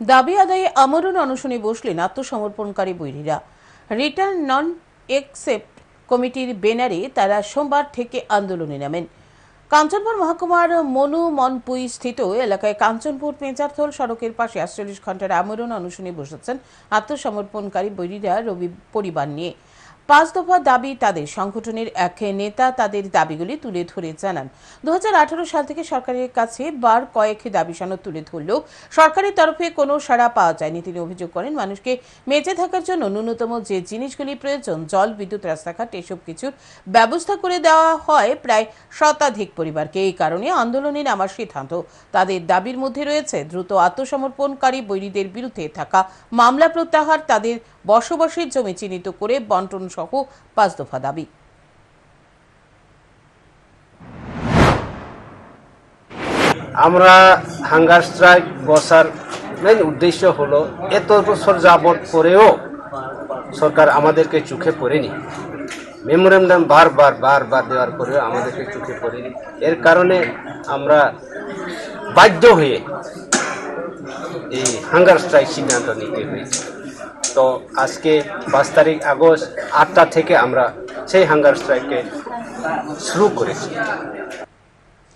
দাবি আদায়ে আমরণ অনশনে বসলেন আত্মসমর্পণকারী বৈরীরা। রিটার্ন নন এক্সেপ্ট কমিটির ব্যানারে তারা সোমবার থেকে আন্দোলনে নামেন। কাঞ্চনপুর মহকুমার মনু মনপুই স্থিত এলাকায় কাঞ্চনপুর পেঁচারথল সড়কের পাশে আটচল্লিশ ঘণ্টার আমরণ অনশনে বসেছেন আত্মসমর্পণকারী বৈরীরা রবি পরিবার নিয়ে। পাঁচ দফা দাবি তাদের সংগঠনের এক নেতা তাদের দাবিগুলি তুলে ধরে জানান। দুহাজার আঠারো সাল থেকে সরকারের কাছে বার কয়েক দাবি সনদ তুলে ধরলেও সরকারের তরফে কোনো সাড়া পাওয়া যায়নি। তিনি অভিযোগ করেন, মানুষকে বেঁচে থাকার জন্য ন্যূনতম যে জিনিসগুলি প্রয়োজন, জল, বিদ্যুৎ, রাস্তাঘাট, এসব কিছুর ব্যবস্থা করে দেওয়া হয় প্রায় শতাধিক পরিবারকে। এই কারণে আন্দোলনে নামার সিদ্ধান্ত তাদের দাবির মধ্যে রয়েছে। দ্রুত আত্মসমর্পণকারী বৈরীদের বিরুদ্ধে থাকা মামলা প্রত্যাহার তাদের বসবাসের জমি চিহ্নিত করে বন্টন সহ পাঁচ দফা দাবি। আমরা হাঙ্গার স্ট্রাইক বসার মেন উদ্দেশ্য হলো এত বছর যাবৎ পরেও সরকার আমাদেরকে চোখে পড়েনি। মেমোরেন্ডাম বারবার বারবার দেওয়ার পরেও আমাদেরকে চোখে পড়েনি। এর কারণে আমরা বাধ্য হয়ে এই হাঙ্গার স্ট্রাইক সিদ্ধান্ত নিতে হয়েছে। তো আজকে পাঁচ তারিখ আগস্ট আটটা থেকে আমরা সেই হাঙ্গার স্ট্রাইককে শুরু করেছি।